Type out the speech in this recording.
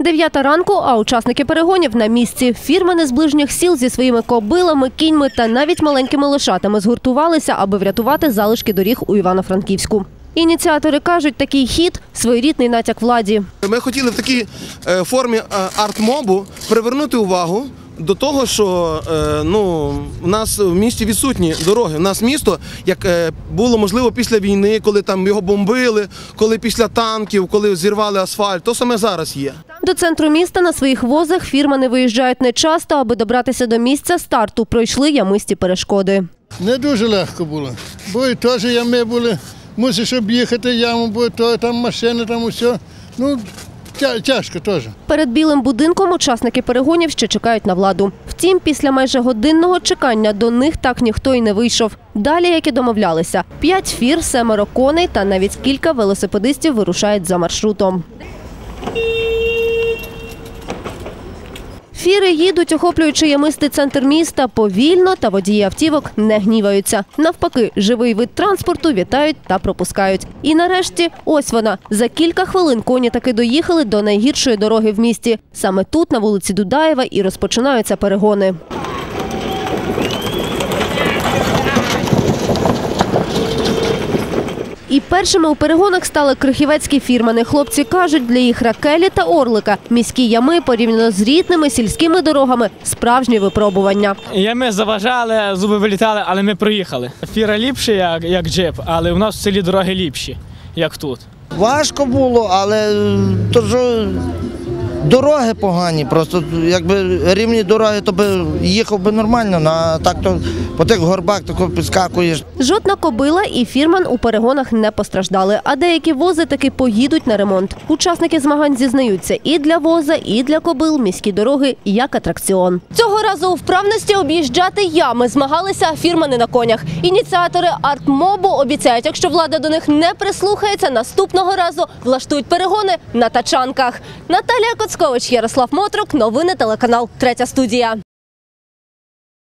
Дев'ята ранку, а учасники перегонів на місці. Фірмани з ближніх сіл зі своїми кобилами, кіньми та навіть маленькими лошатами згуртувалися, аби врятувати залишки доріг у Івано-Франківську. Ініціатори кажуть, такий хід своєрідний натяк владі. Ми хотіли в такій е, формі е, арт-мобу привернути увагу до того, що е, ну, в нас в місті відсутні дороги. У нас місто, як було можливо після війни, коли там його бомбили, коли після танків, коли зірвали асфальт, то саме зараз є. До центру міста на своїх возах фірмани виїжджають не часто, аби добратися до місця старту. Пройшли ямисті перешкоди. Не дуже легко було. Бо і теж ями були. Мусиш об'їхати яму, бо то там машини, там усе. Ну, тя- тяжко теж. Перед білим будинком учасники перегонів ще чекають на владу. Втім, після майже годинного чекання до них так ніхто й не вийшов. Далі, як і домовлялися, п'ять фір, семеро коней та навіть кілька велосипедистів вирушають за маршрутом. Фіри їдуть, охоплюючи ямистий центр міста повільно, та водії автівок не гніваються. Навпаки, живий вид транспорту вітають та пропускають. І нарешті, ось вона. За кілька хвилин коні таки доїхали до найгіршої дороги в місті. Саме тут, на вулиці Дудаєва, і розпочинаються перегони. І першими у перегонах стали крихівецькі фірмани. Хлопці кажуть, для їх ракелі та орлика міські ями порівняно з рідними сільськими дорогами справжнє випробування. Ями заважали, зуби вилітали, але ми проїхали. Фіра ліпше, як, як джип, але у нас в селі дороги ліпші, як тут. Важко було, але е, то що дороги погані. Просто якби рівні дороги, то би їхав би нормально, ну, а так то по тих горбах тако підскакуєш. Жодна кобила і фірман у перегонах не постраждали, а деякі вози таки поїдуть на ремонт. Учасники змагань зізнаються і для воза, і для кобил міські дороги як атракціон. Цього разу у вправності об'їжджати ями змагалися фірмани на конях. Ініціатори артмобу обіцяють, якщо влада до них не прислухається, наступного разу влаштують перегони на тачанках. Наталія Коцкович, Ярослав Мотрук, новини телеканал Третя студія.